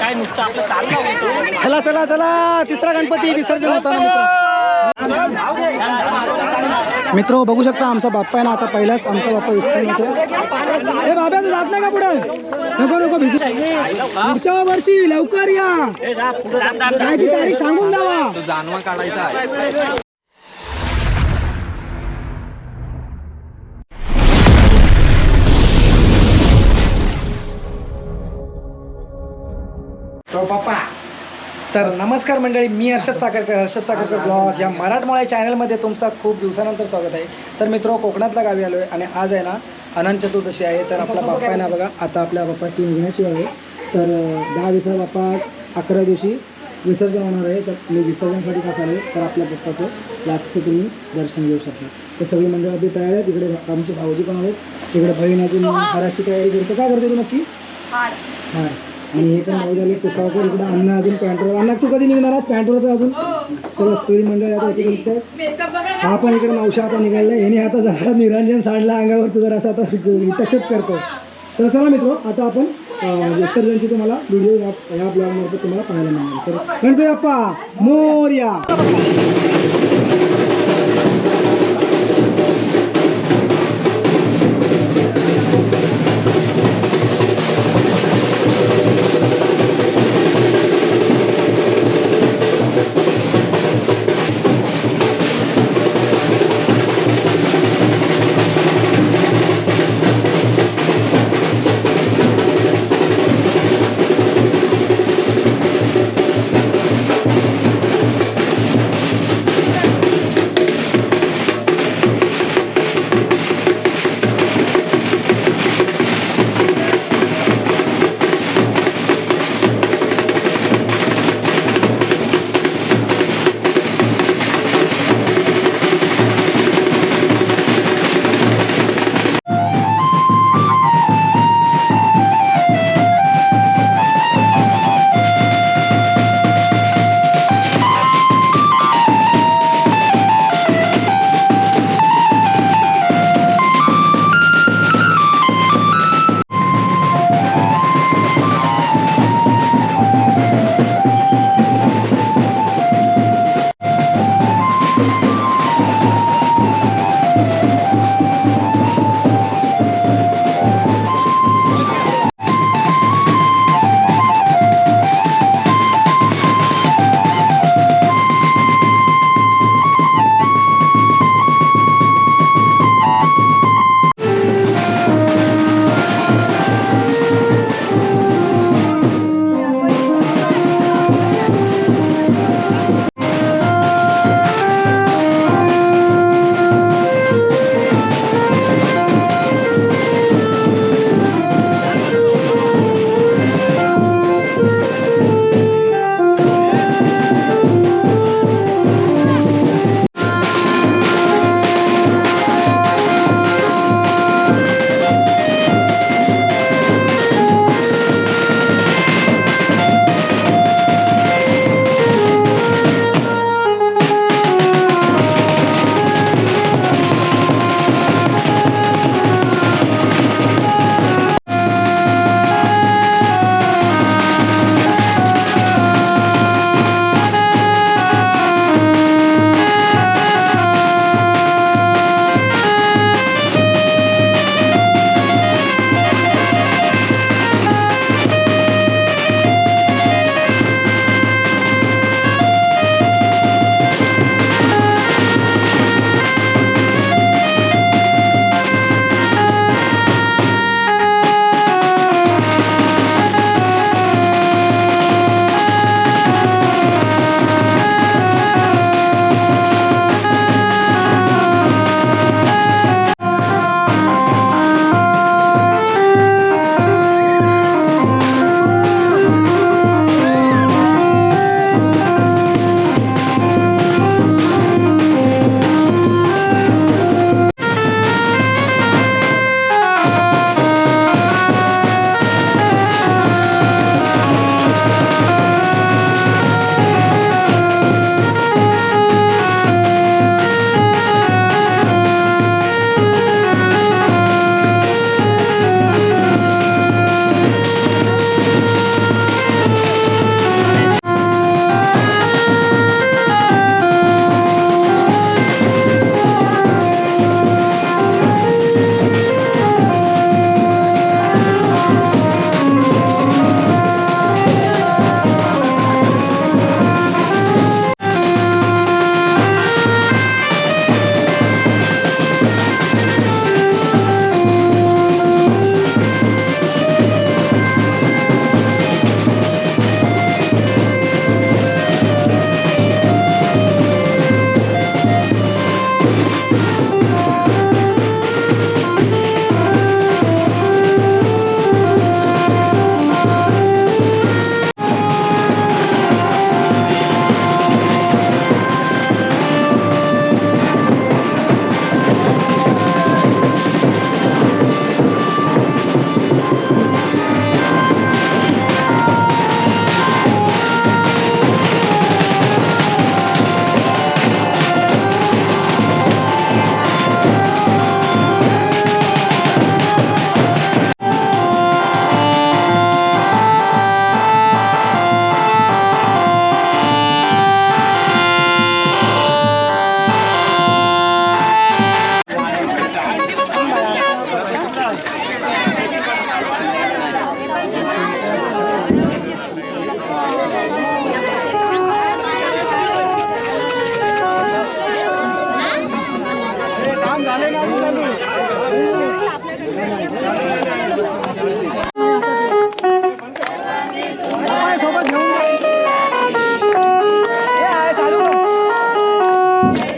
काय नुसतं आपलं चाललं चला चला चला. तिसरा गणपती विसर्जन होता मित्र. बघू शकता आमचा बाप्पा आहे ना आता पहिलाच आमचा बाप्पा विसर्जन होतो ए बाबा तू जात नाही का पुढे? नको नको भिजू. पुढच्या वर्षी लवकर या. काय ती तारीख सांगून द्यावा जानवा काढायचा आहे तो पप्पा तर नमस्कार मंडळी मी हर्षद साखरकर हर्षद साखरकर ब्लॉग. या मराठमोळ्या चॅनलमध्ये तुमचं खूप दिवसानंतर स्वागत आहे. तर मित्र कोकणातल्या गावी आलो आहे आणि आज आहे ना अनंत चतुर्दशी आहे. तर आपला बाप्पा आहे ना बघा आता आपल्या बाप्पाची निघण्याची वेळ आहे. तर दहा दिवसा बाप्पा अकरा दिवशी विसर्जन होणार आहे. तर मी विसर्जनासाठी कसं आलो तर आपल्या बाप्पाचं लाचचं तुम्ही दर्शन घेऊ शकता. तर सगळी मंडळ आपली तयार आहे तिकडे आमचे भाऊजी पण आहेत. तिकडे बहीण अजून हाराची तयारी करतो. काय करते तू नक्की? हार. आणि हे पण भाऊ झाले कुसावकर इकडे अण्णा अजून पॅन्टवर. अण्णा तू कधी निघणार आज पॅन्टवरच अजून? चला सगळी मंडळी आता इथे निघतात हा पण इकडे मावशा आता निघाला याने आता जरा निरंजन सांडला अंगावर तर जरा असं आता टचअप करतो तर चला मित्र आता आपण विसर्जनची तुम्हाला व्हिडिओ या ब्लॉगमार्फत तुम्हाला पाहायला मिळेल तर गणपती बाप्पा मोर्या. Amen.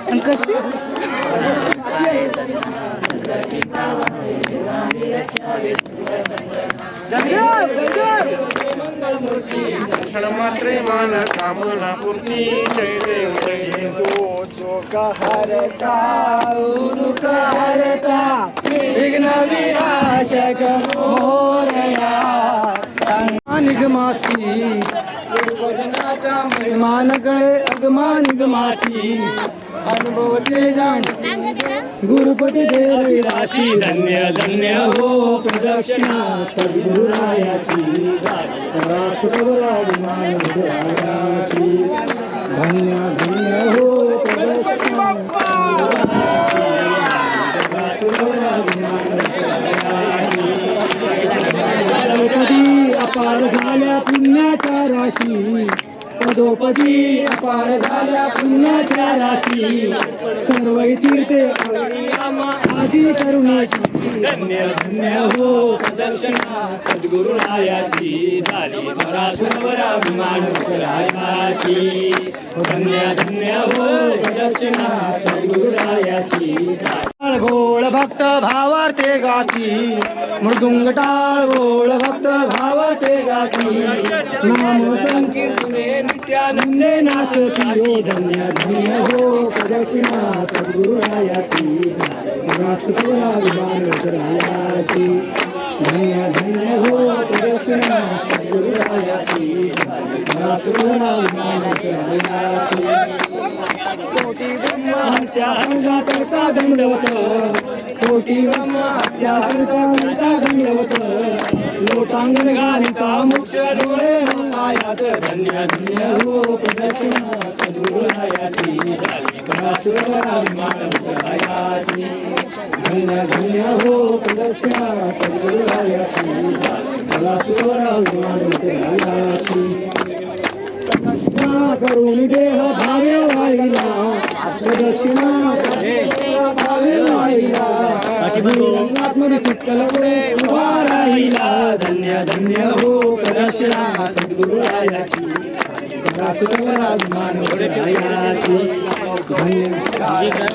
संकष्टी जयदेव जयदेव क्षणमात्रे मान कामना पूर्ती जय देव जय देव दुःख हरता दुःख हरता विघ्न विनाशक मोरया निगमासी। मानकडे अगमा निगमासी। अनुभवते जाण। गुरुपती दे रहिवासी धन्य धन्य हो प्रदक्षिणा। सद्गुरुरायाची राष्ट्रपती धन्य धन्य हो प्रदक्षिणा। अपार झाल्या पुण्याच्या राशी. पदोपदी अपार झाल्या पुण्याच्या राशी. सर्व तीर्थे आदी करुणाची. हो धन्य धन्य हो प्रदक्षिणा सद्गुरुरायाची झाली पराशुरा विमान रायाची धन्य धन्य हो प्रदक्षिणा सद्गुरुरायाची गोळ भक्त भावार्थे गाती मृदुंग टाळ गोळ भक्त भावार्थे गाती नाम संकीर्तने नित्यानंदे नाचती हो धन्य धन्य हो प्रदक्षिणा सद्गुरुरायाची. राक्षतवरा विमान रायाची धन्य धन्य हो प्रदक्षिणा सद्गुरुरायाची. राक्षतवरा विमान रायाची कोटी ब्रह्महत्या अंगा करता दंडवत कोटी ब्रह्महत्या करता दंडवत लोटांगण घालिता मोक्ष डोळे आयात धन्य धन्य हो प्रदक्षिणा सदुरायाची झाली धन्य धन्य हो प्रदक्षिणा सदुरायाची पराशुरा प्रदक्षिणा करून देह भावे वाळीला प्रदक्षिणा भावे वाळीला आत्मधी सुटकल पुढे उभा राहिला. धन्य धन्य हो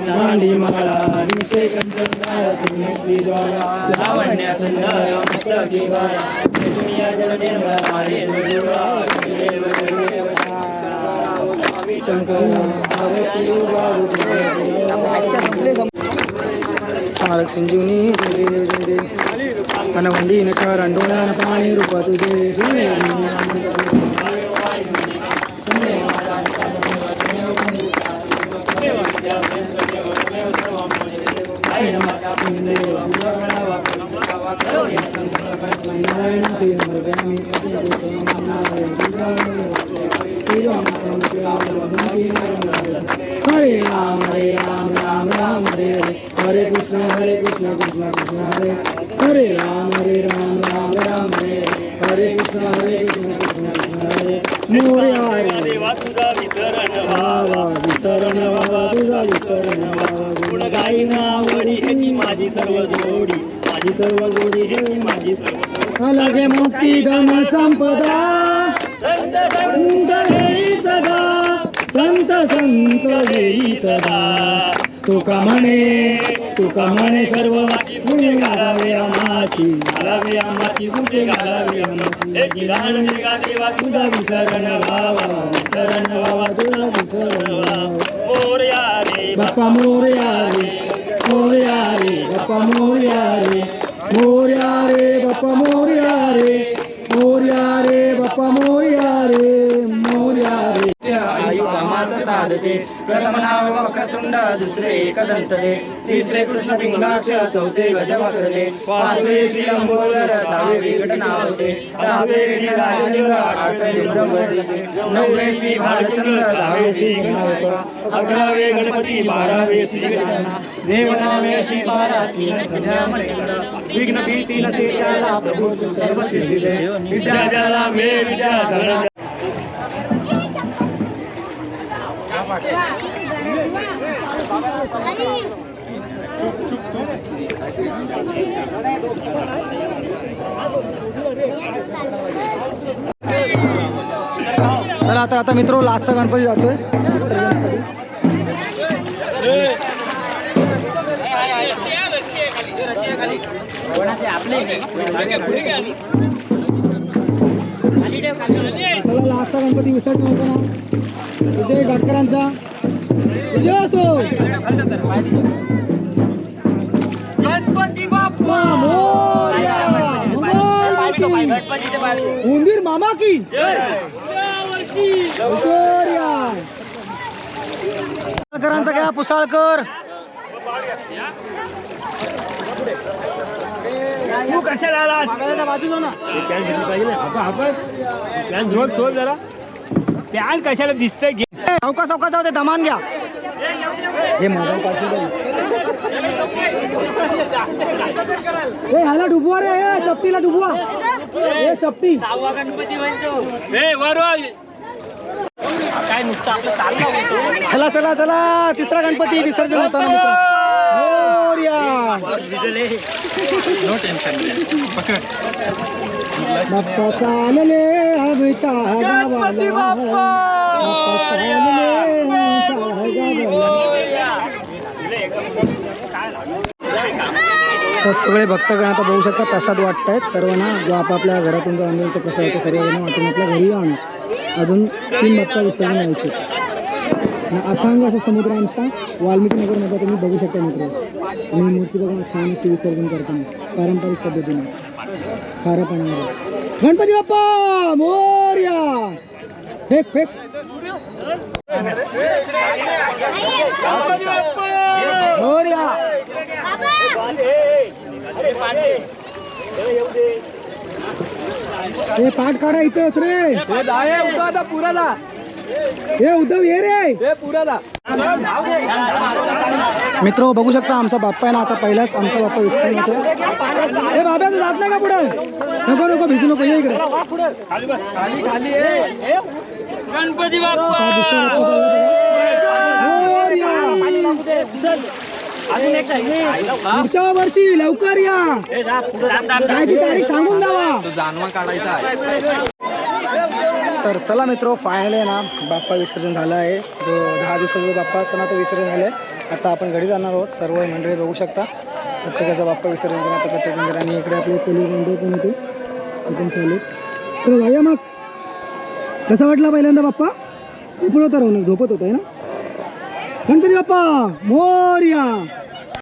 मांडी माळा विषय लावण्य सुंदर मस्तकी दुनिया संजीवनी जय देव जय देव अनवंडी नकार अंडोळ्यान पाणी रूप तुझे हरे राम हरे राम राम राम हरे हरे हरे कृष्ण हरे कृष्ण कृष्ण कृष्ण हरे हरे राम हरे राम राम राम हरे हरे कृष्ण हरे कृष्ण कृष्ण कृष्ण हरे मोरे हरे भावा विसरण भावा तुझा विसरण भावा गाई नावडी हेती माझी सर्व जोडी माझी सर्व गोडी हेती माझी सर्व अलगे मुक्ती धन संपदा संत हेई संत संत हेई सदा. तुका म्हणे तुका म्हणे सर्व गुणे घालावे आमाची घालावे आम्हाची गुटे घालावे लहान वेगा देवा तुझा विसरण भावा विसरण भावा तुझा विसरण भावा मोरया रे बाप्पा मोरया रे मोरया रे बाप्पा मोरया रे मोरया रे बाप्पा मोरया रे मोरया रे बाप्पा मोरया रे. आयु साधते प्रथम नाव वक्रतुंड दुसरे एकदंतले तिसरे कृष्ण पिंगाक्ष चौथे गजवक्रले पाचवे श्री अंबोदर सहावे विकटनावते सहावे राजेंद्र आठवे ब्रह्मवर्ते नववे श्री भालचंद्र दहावे श्री गणनायक अकरावे गणपती बारावे श्री गजानन देवनामे श्री बारा तीन संध्या विघ्न भीती नसे त्याला प्रभू सर्व सिद्धी दे विद्या विद्याला मे विद्या चला तर आता मित्र लास्टचा गणपती जातोय. लास्टचा गणपती विसर्जन होतो ना. सिद्धेश घाटकरांचा विजय असो. गणपती बाप्पा! मोरया! मंगलमूर्ती! उंदीर मामा की. मोरया! पुसाळकरांचा घ्या पुसाळकर. तू कशाला आला बाजूला ना. प्लॅन झोल झोल जरा. प्लॅन कशाला दिसतंय? घे. चौका चौका जाऊ दे दमान घ्या. हे मोबाईल पाचशे ए ह्याला डुबवा रे ए, चपटीला डुबवा. ए चपटी. गणपती काय नुसतं आपलं चाललं होतं चला चला चला. तिसरा गणपती विसर्जन होता ना मित्र. No tension Bappa! चालले आमच्या गावाला बाप्पा चालले तर सगळे भक्तगण आता बघू शकता प्रसाद वाटतायत. सर्वांना जो आपापल्या घरातून जो आणलेला तो प्रसाद आहे तो सर्वजण वाटून आपल्या घरी आणत अजून तीन बाप्पा विसर्जन आणि अथांग असा समुद्र आमच्या वाल्मिकी नगरमध्ये तुम्ही बघू शकता मित्र. आणि मूर्ती बघा छान अशी विसर्जन करताना पारंपरिक पद्धतीने. खाऱ्या पाण्यामध्ये गणपती बाप्पा मोर्या. फेक फेक. मोर्या. हे पाठ काढा इथंच रे. हे उद्धव ये रे. मित्र बघू शकता आमचा बाप्पा आहे ना आता पहिलाच आमचा बाप्पा विसरून होतो हे बाबा तू जात नाही का पुढे? नको नको भिजू नको ये इकडे. गणपती. पुढच्या वर्षी लवकर या. काय ती तारीख सांगून द्यावा तर चला मित्र फायनल आहे ना बाप्पा विसर्जन झालं आहे. जो दहा दिवसाचा जो बाप्पा असतो ना तो विसर्जन झालं आहे आता आपण घरी जाणार आहोत. सर्व मंडळी बघू शकता. प्रत्येकाचा बाप्पा विसर्जन करून आता प्रत्येक मंदिर आणि इकडे आपले पोलीस मंडळ पण होते. आपण चालू. चला जाऊया मग. कसा वाटला पहिल्यांदा बाप्पा? झोपत होता राहून झोपत होता आहे ना? गणपती बाप्पा मोर्या.